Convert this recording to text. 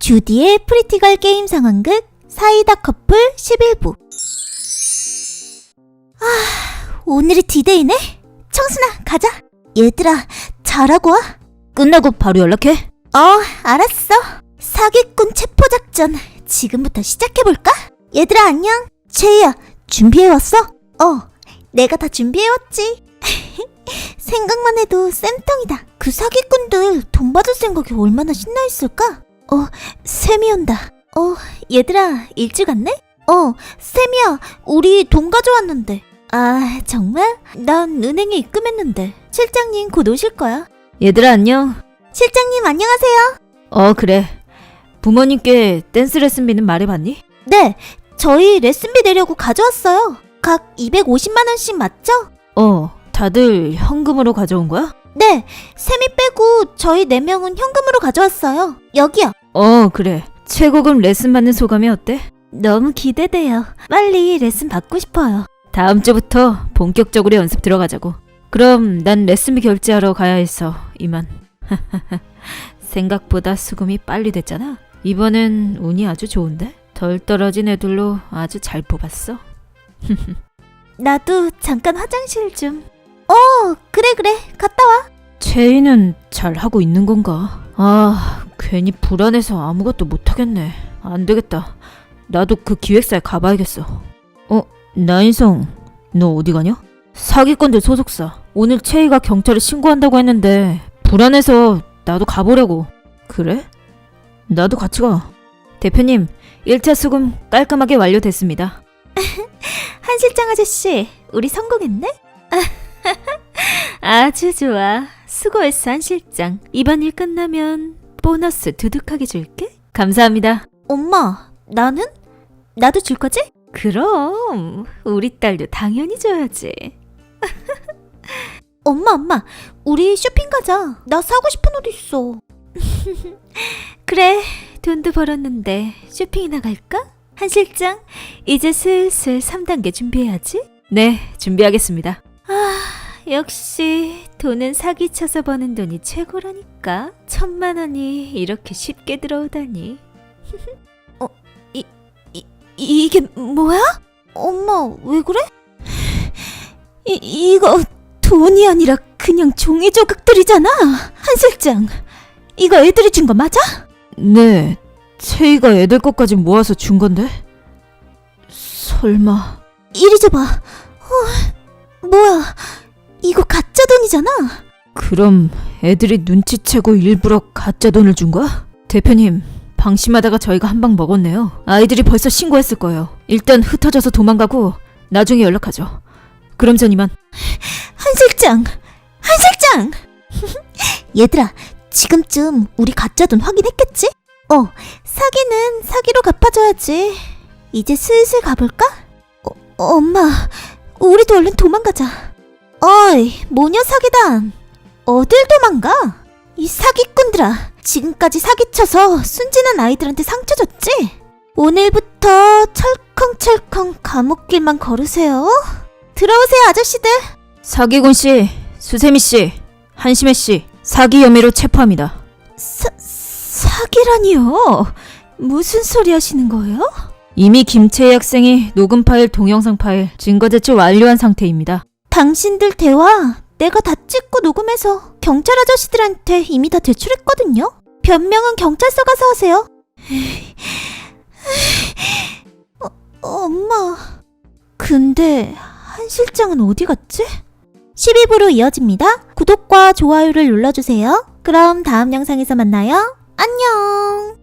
주디의 프리티걸 게임 상황극 사이다 커플 11부 아, 오늘이 디데이네? 청순아, 가자. 얘들아, 잘하고 와. 끝나고 바로 연락해. 어, 알았어. 사기꾼 체포작전 지금부터 시작해볼까? 얘들아 안녕. 채희야, 준비해왔어? 어, 내가 다 준비해왔지. 생각만 해도 쌤통이다. 그 사기꾼들 돈 받을 생각이 얼마나 신나있을까? 어, 쌤이 온다. 어, 얘들아, 일찍 왔네? 어, 쌤이야, 우리 돈 가져왔는데. 아, 정말? 난 은행에 입금했는데. 실장님 곧 오실 거야. 얘들아 안녕. 실장님 안녕하세요. 어 그래. 부모님께 댄스 레슨비는 말해봤니? 네, 저희 레슨비 내려고 가져왔어요. 각 250만 원씩 맞죠? 어. 다들 현금으로 가져온 거야? 네, 쌤이 빼고 저희 네 명은 현금으로 가져왔어요. 여기요. 어 그래. 최고급 레슨 받는 소감이 어때? 너무 기대돼요. 빨리 레슨 받고 싶어요. 다음 주부터 본격적으로 연습 들어가자고. 그럼 난 레슨비 결제하러 가야 해서 이만. 생각보다 수금이 빨리 됐잖아. 이번엔 운이 아주 좋은데? 덜 떨어진 애들로 아주 잘 뽑았어. 나도 잠깐 화장실 좀. 어, 그래 그래. 갔다 와. 체이는 잘 하고 있는 건가? 아, 괜히 불안해서 아무것도 못 하겠네. 안 되겠다. 나도 그 기획사에 가봐야겠어. 어, 나인성, 너 어디 가냐? 사기꾼들 소속사. 오늘 체이가 경찰에 신고한다고 했는데 불안해서 나도 가보려고. 그래? 나도 같이 가. 대표님, 1차 수금 깔끔하게 완료됐습니다. 한 실장 아저씨, 우리 성공했네? 아주 좋아. 수고했어, 한 실장. 이번 일 끝나면 보너스 두둑하게 줄게. 감사합니다. 엄마, 나는? 나도 줄 거지? 그럼 우리 딸도 당연히 줘야지. 엄마, 엄마, 우리 쇼핑 가자. 나 사고 싶은 옷 있어. 그래, 돈도 벌었는데 쇼핑이나 갈까? 한 실장, 이제 슬슬 3단계 준비해야지. 네, 준비하겠습니다. 아, 역시 돈은 사기쳐서 버는 돈이 최고라니까. 천만 원이 이렇게 쉽게 들어오다니. 어, 이, 이, 이게 뭐야? 엄마, 왜 그래? 이, 이거 돈이 아니라 그냥 종이 조각들이잖아. 한 실장, 이거 애들이 준 거 맞아? 네, 채이가 애들 것까지 모아서 준 건데? 설마... 이리 줘봐. 어, 뭐야? 이거 가짜 돈이잖아. 그럼 애들이 눈치채고 일부러 가짜 돈을 준 거야? 대표님, 방심하다가 저희가 한 방 먹었네요. 아이들이 벌써 신고했을 거예요. 일단 흩어져서 도망가고 나중에 연락하죠. 그럼 전 이만. 한 실장! 한 실장! 얘들아, 지금쯤 우리 가짜 돈 확인했겠지? 어, 사기는 사기로 갚아줘야지. 이제 슬슬 가볼까? 어, 엄마, 우리도 얼른 도망가자. 어이, 모녀 사기단. 어딜 도망가? 이 사기꾼들아, 지금까지 사기쳐서 순진한 아이들한테 상처 줬지? 오늘부터 철컹철컹 감옥길만 걸으세요. 들어오세요, 아저씨들. 사기군 씨, 수세미 씨, 한심혜 씨, 사기 혐의로 체포합니다. 사, 사기라니요? 무슨 소리 하시는 거예요? 이미 김채희 학생이 녹음 파일, 동영상 파일, 증거 제출 완료한 상태입니다. 당신들 대화 내가 다 찍고 녹음해서 경찰 아저씨들한테 이미 다 제출했거든요. 변명은 경찰서 가서 하세요. 어, 엄마. 근데 한 실장은 어디 갔지? 12부로 이어집니다. 구독과 좋아요를 눌러주세요. 그럼 다음 영상에서 만나요. 안녕.